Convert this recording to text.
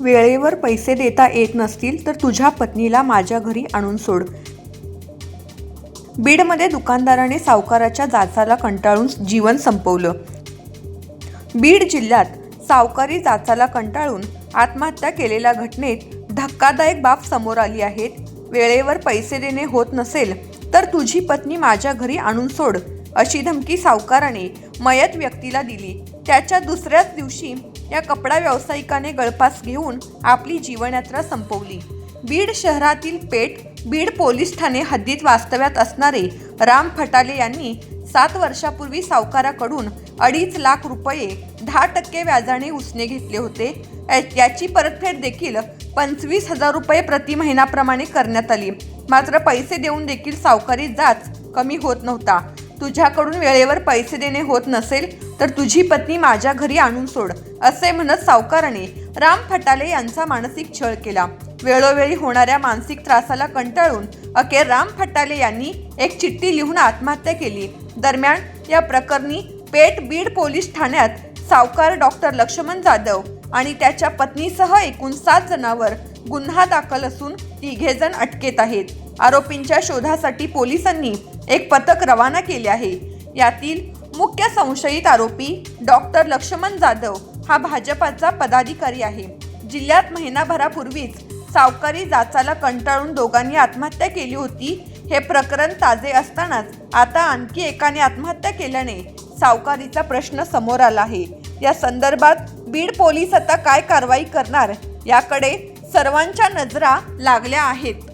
वेळेवर पैसे देता येत नसतील तर तुझ्या पत्नीला माझ्या घरी आणून सोड. बीडमध्ये दुकानदाराने सावकाराच्या जाचाला कंटाळून जीवन संपवलं. बीड जिल्ह्यात सावकारी जाचाला कंटाळून आत्महत्या केलेल्या घटनेत धक्कादायक बाब समोर आली आहेत. वेळेवर पैसे देणे होत नसेल तर तुझी पत्नी माझ्या घरी आणून सोड. अशी धमकी सावकाराने मयत व्यक्तीला दिली. त्याच्या दुसऱ्याच दिवशी या कपडा व्यावसायिकाने गळपास घेऊन आपली जीवनयात्रा संपवली. बीड शहरातील पेठ बीड पोलीस ठाणे हद्दीत वास्तव्यात असणारे राम फटाले यांनी सात वर्षापूर्वी सावकाराकडून अडीच लाख रुपये दहा टक्के व्याजाने उसने घेतले होते. या- याची परतफेड देखील पंचवीस हजार रुपये प्रति महिन्याप्रमाणे करण्यात आली. मात्र पैसे देऊन देखील सावकारी जाच कमी होत नव्हता. तुझ्याकडून वेळेवर पैसे देणे होत नसेल तर तुझी पत्नी माझ्या घरी आणून सोड असे म्हणत सावकाराने राम फटाले यांचा मानसिक छळ केला. वेळोवेळी होणाऱ्या मानसिक त्रासाला कंटाळून अखेर राम फटाले यांनी एक चिठ्ठी लिहून आत्महत्या केली. दरम्यान या प्रकरणी पेठ बीड पोलीस ठाण्यात सावकार डॉक्टर लक्ष्मण जाधव आणि त्याच्या पत्नीसह एकूण सात जणांवर गुन्हा दाखल असून तिघेजण अटकेत आहेत. आरोपींच्या शोधासाठी पोलिसांनी एक पथक रवाना केले आहे. यातील मुख्य संशयित आरोपी डॉक्टर लक्ष्मण जाधव हा भाजपाचा पदाधिकारी आहे. जिल्ह्यात महिनाभरापूर्वीच सावकारी जाचाला कंटाळून दोघांनी आत्महत्या केली होती. हे प्रकरण ताजे असतानाच आता आणखी एकाने आत्महत्या केल्याने सावकारीचा प्रश्न समोर आला आहे. या संदर्भात बीड पोलीस आता काय कारवाई करणार याकडे सर्वांच्या नजरा लागल्या आहेत.